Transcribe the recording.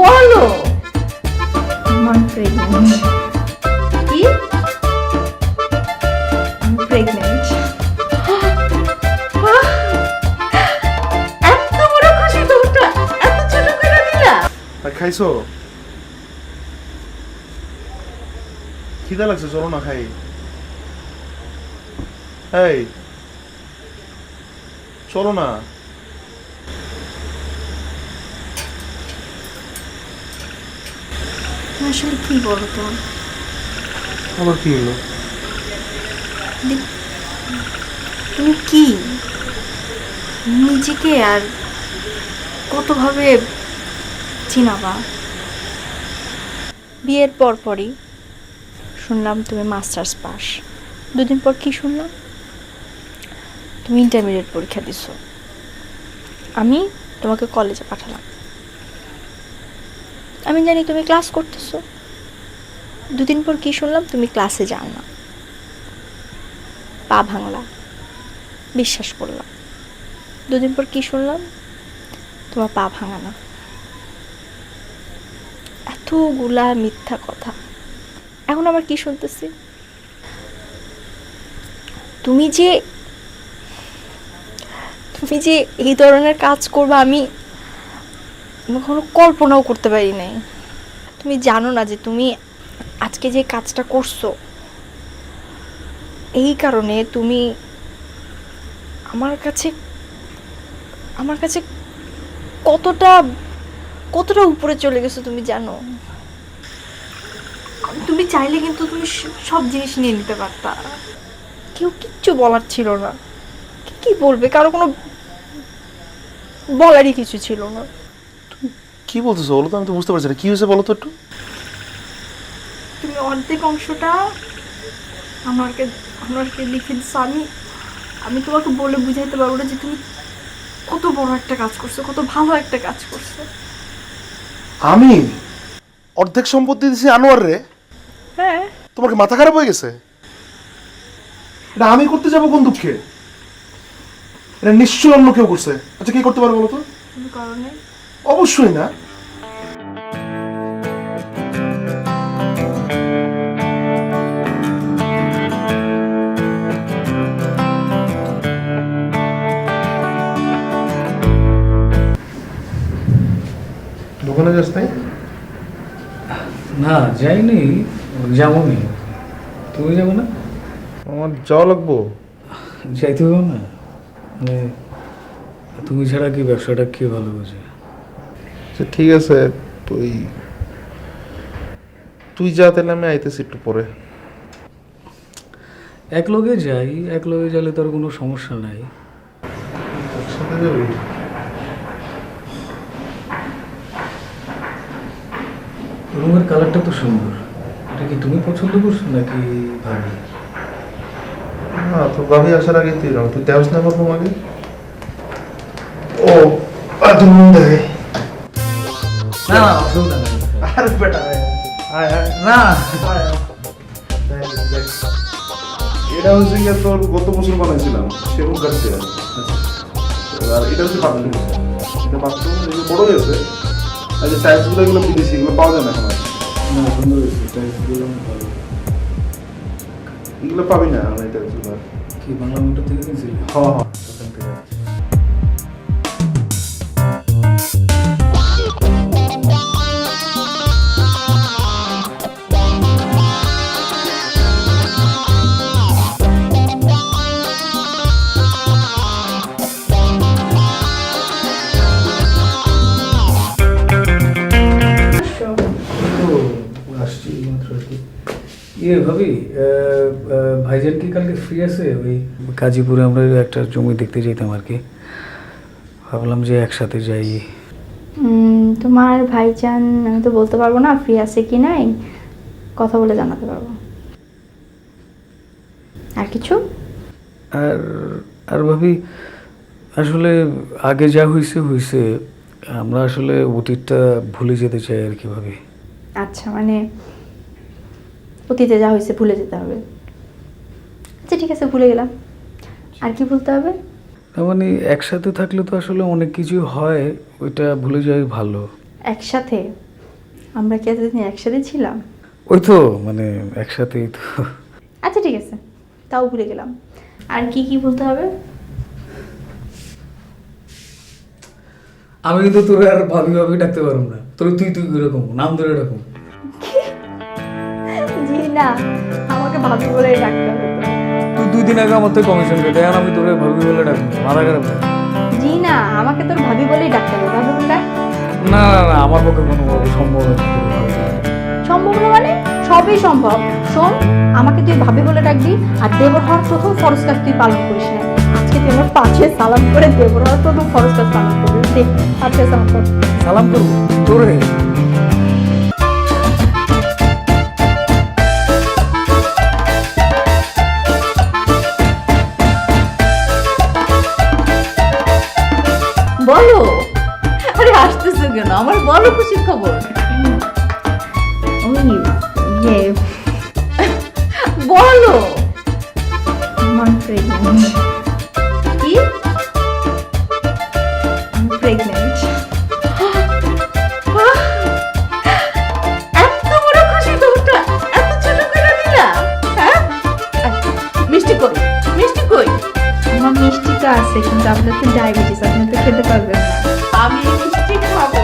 বলো। আমার প্রেগনেন্ট কি? প্রেগনেন্ট এত বড় খুশি তোমরা এত ছোট করে দিলা। আর খাইছো? খিদা লাগছে চলো না খাই। এই চলো না। আসলে কি বলো তো আবার কি হলো? তুমি কি? নিজেকে আর কতভাবে চিনাবা? বিয়ের পর পরই শুনলাম তুমি মাস্টার্স পাস। দুদিন পর কি শুনলাম? তুমি ইন্টারমিডিয়েট পরীক্ষা দিছো। আমি তোমাকে কলেজে পাঠালাম। আমি জানি তুমি ক্লাস করতেছো। দুদিন পর কি শুনলাম, তুমি ক্লাসে যাও না। পা ভাঙলা, বিশ্বাস করলাম। দুদিন পর কি শুনলাম, তোমার পা ভাঙা না। এতগুলা মিথ্যা কথা। এখন আবার কি শুনতেছি? তুমি যে তুমি যে এই ধরনের কাজ করবে, আমি আমি কখনো কল্পনাও করতে পারি নাই। তুমি জানো না যে তুমি আজকে যে কাজটা করছ, এই কারণে তুমি আমার কাছে আমার কাছে কতটা কতটা উপরে চলে গেছো তুমি জানো। তুমি চাইলে কিন্তু তুমি সব জিনিস নিয়ে নিতে পারতা। কেউ কিচ্ছু বলার ছিল না। কি বলবে? কারও কোনো বলারই কিছু ছিল না। কি বলতেছো? বলো তো আমি তো বুঝতে পারছি না। কি হয়েছে বলো তো একটু? তুমি অর্ধেক অংশটা আমাকে আমাকে লিখে দিছো। আমি আমি তোমাকে বলে বুঝাইতে পারব না যে তুমি কত বড় একটা কাজ করছ কত ভালো একটা কাজ করছ। আমি? অর্ধেক সম্পত্তি দিছি আনোয়ার রে। হ্যাঁ। তোমার কি মাথা খারাপ হয়ে গেছে? এটা আমি করতে যাব কোন দুঃখে? এটা নিশ্চয়ই অন্য কেউ করছে। আচ্ছা কি করতে পারে বলো তো? কোনো কারণে অবশ্যই না। দোকানে যাস নাই? না যাইনি। যাবনি। তুমি যাব না? আমার যাওয়া লাগবো। যাইতে হবে না। মানে তুমি ছাড়া কি ব্যবসাটা কে ভালো বোঝে? আচ্ছা ঠিক আছে তুই তুই যা তাহলে আমি আইতেছি একটু পরে। এক লগে যাই এক লগে গেলে তার কোনো সমস্যা নাই। একসাথে যাবি? রুমের কালারটা তো সুন্দর। এটা কি তুমি পছন্দ করছ নাকি ভাবি? না তো ভাবি আসার আগে তুই রং তুই দেওয়াস না আমার আগে? ও রুম দেখে না না অসুবিধা নেই। আর বেটা আয় আয়। না আয় আয়। দেখ, দেখ। এটা হচ্ছে গিয়ে তোর গত বছর বানাইছিলাম সেরকম কাটছে আর এটা হচ্ছে বাথরুম। এটা বাথরুম বড় হয়েছে আর যে টাইলসগুলো এগুলো বিদেশি এগুলো পাওয়া যায় না এখন না সুন্দর হয়েছে টাইলসগুলো ভালো। এগুলো পাবি না আমার এই কি বাংলা মোটর থেকে কিনছিলে? হ্যাঁ হ্যাঁ। আসছি মাত্র আর কি। ইয়ে ভাবি ভাইজান কি কালকে ফ্রি আছে ওই গাজীপুরে? আমরা একটা জমি দেখতে যেতাম আর কি। ভাবলাম যে একসাথে যাই। তোমার ভাইজান আমি তো বলতে পারব না ফ্রি আছে কি নাই। কথা বলে জানাতে পারব। আর কিছু? আর আর ভাবি আসলে আগে যা হয়েছে হয়েছে আমরা আসলে অতীতটা ভুলে যেতে চাই আর কি ভাবি। আচ্ছা মানে অতীতে যা হয়েছে ভুলে যেতে হবে। আচ্ছা ঠিক আছে ভুলে গেলাম। আর কি ভুলতে হবে? মানে একসাথে থাকলে তো আসলে অনেক কিছু হয় ওইটা ভুলে যাওয়াই ভালো। একসাথে? আমরা কি এতদিন একসাথে ছিলাম? ওই তো মানে একসাথেই তো। আচ্ছা ঠিক আছে তাও ভুলে গেলাম। আর কি কি বলতে হবে? আমি কিন্তু তোর আর ভাবি ভাবি ডাকতে পারব না। তোর তুই তুই এরকম নাম ধরে এরকম না আমাকে ভাবি বলে ডাকতে হবে তুই দুই দিন আগে আমার কমিশন কেটে এখন আমি তোরে ভাবি বলে ডাকবো মাথা খারাপ না। জি না আমাকে তোর ভাবি বলেই ডাকতে হবে ভাবি বলে ডাক। না না না আমার পক্ষে কোনো সম্ভব না না মানে? সবই সম্ভব। শোন আমাকে তুই ভাবি বলে ডাকবি আর দেবর হওয়ার প্রথম ফরজ কাজ তুই পালন করিস না। আজকে তুই আমার পাশে সালাম করে দেবর হওয়ার প্রথম ফরজ কাজ পালন করবি দেখ পাশে সালাম কর। সালাম করব? তোরে? বলো? আরে আসতেছো কেন? আমার বলো খুশির খবর। ওই ইয়ে। বলো। আমার প্রেগনেন্ট আমার মিষ্টি আছে কিন্তু আপনার তো ডায়াবেটিস আপনি তো খেতে পারবেন আমি মিষ্টি খাব।